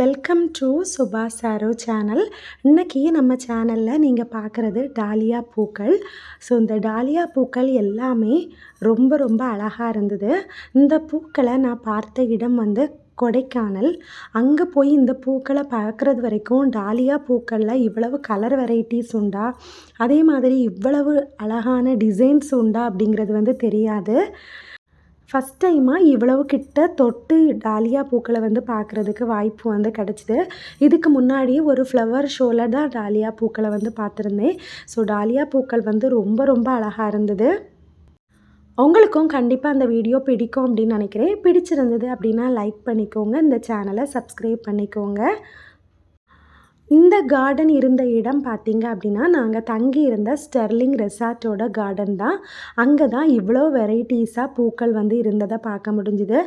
Welcome to Subha Saro channel இன்றைக்கி நம்ம சேனலில் நீங்கள் பார்க்குறது டாலியா பூக்கள். ஸோ இந்த டாலியா பூக்கள் எல்லாமே ரொம்ப ரொம்ப அழகாக இருந்தது. இந்த பூக்களை நான் பார்த்த இடம் வந்து கொடைக்கானல். அங்கே போய் இந்த பூக்களை பார்க்குறது வரைக்கும் டாலியா பூக்களில் இவ்வளவு கலர் வெரைட்டிஸ் உண்டா? அதே மாதிரி இவ்வளவு அழகான டிசைன்ஸ் உண்டா அப்படிங்கிறது வந்து தெரியாது. ஃபஸ்ட் டைமாக இவ்வளவு கிட்ட தொட்டு டாலியா பூக்களை வந்து பார்க்குறதுக்கு வாய்ப்பு வந்து கிடச்சிது. இதுக்கு முன்னாடி ஒரு ஃப்ளவர் ஷோவில் தான் டாலியா பூக்களை வந்து பார்த்துருந்தேன். ஸோ டாலியா பூக்கள் வந்து ரொம்ப ரொம்ப அழகாக இருந்தது. உங்களுக்கும் கண்டிப்பாக அந்த வீடியோ பிடிக்கும் அப்படின்னு நினைக்கிறேன். பிடிச்சிருந்தது அப்படின்னா லைக் பண்ணிக்கோங்க. இந்த சேனலை சப்ஸ்கிரைப் பண்ணிக்கோங்க. இந்த கார்டன் இருந்த இடம் பார்த்திங்க அப்படின்னா நாங்கள் தங்கி இருந்த ஸ்டெர்லிங் ரெசார்ட்டோட கார்டன் தான். அங்கே தான் இவ்வளோ வெரைட்டிஸாக பூக்கள் வந்து இருந்ததை பார்க்க முடிஞ்சுது.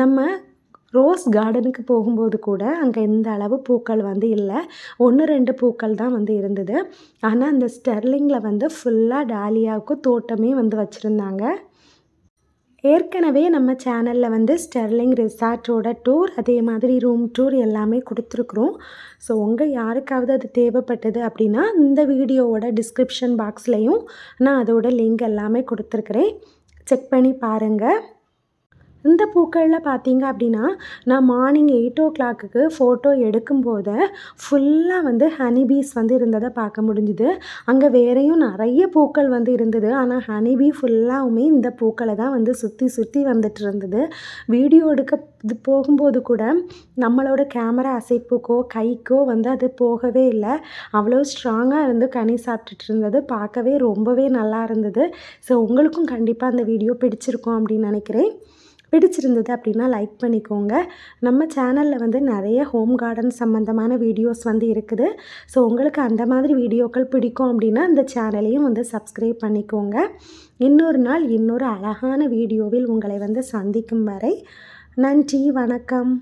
நம்ம ரோஸ் கார்டனுக்கு போகும்போது கூட அங்கே இந்த அளவு பூக்கள் வந்து இல்லை. ஒன்று ரெண்டு பூக்கள் தான் வந்து இருந்தது. ஆனால் அந்த ஸ்டெர்லிங்கில் வந்து ஃபுல்லாக டாலியாவுக்கு தோட்டமே வந்து வச்சுருந்தாங்க. ஏற்கனவே நம்ம சேனலில் வந்து ஸ்டெர்லிங் ரிசார்ட்டோட டூர் அதே மாதிரி ரூம் டூர் எல்லாமே கொடுத்துருக்குறோம். ஸோ உங்கள் யாருக்காவது அது தேவைப்பட்டது அப்படின்னா இந்த வீடியோவோட டிஸ்கிரிப்ஷன் பாக்ஸ்லேயும் நான் அதோட லிங்க் எல்லாமே கொடுத்துருக்குறேன். செக் பண்ணி பாருங்கள் இந்த பூக்களில் பார்த்தீங்க அப்படின்னா நான் மார்னிங் எயிட் ஓ கிளாக்குக்கு ஃபோட்டோ எடுக்கும்போது ஃபுல்லாக வந்து ஹனிபீஸ் வந்து இருந்ததை பார்க்க முடிஞ்சுது. அங்கே வேறையும் நிறைய பூக்கள் வந்து இருந்தது. ஆனால் ஹனிபீ ஃபுல்லாகவுமே இந்த பூக்களை தான் வந்து சுற்றி சுற்றி வந்துட்டு இருந்தது. வீடியோ எடுக்க இது போகும்போது கூட நம்மளோட கேமரா அசைப்புக்கோ கைக்கோ வந்து அது போகவே இல்லை. அவ்வளோ ஸ்ட்ராங்காக இருந்து கனி சாப்பிட்டுட்டு இருந்தது. பார்க்கவே ரொம்பவே நல்லா இருந்தது. ஸோ உங்களுக்கும் கண்டிப்பாக அந்த வீடியோ பிடிச்சிருக்கும் அப்படின்னு நினைக்கிறேன். பிடிச்சிருந்தது அப்படின்னா லைக் பண்ணிக்கோங்க. நம்ம சேனலில் வந்து நிறைய ஹோம் கார்டன் சம்மந்தமான வீடியோஸ் வந்து இருக்குது. ஸோ உங்களுக்கு அந்த மாதிரி வீடியோக்கள் பிடிக்கும் அப்படின்னா அந்த சேனலையும் வந்து சப்ஸ்கிரைப் பண்ணிக்கோங்க. இன்னொரு நாள் இன்னொரு அழகான வீடியோவில் உங்களை வந்து சந்திக்கும் வரை நன்றி வணக்கம்.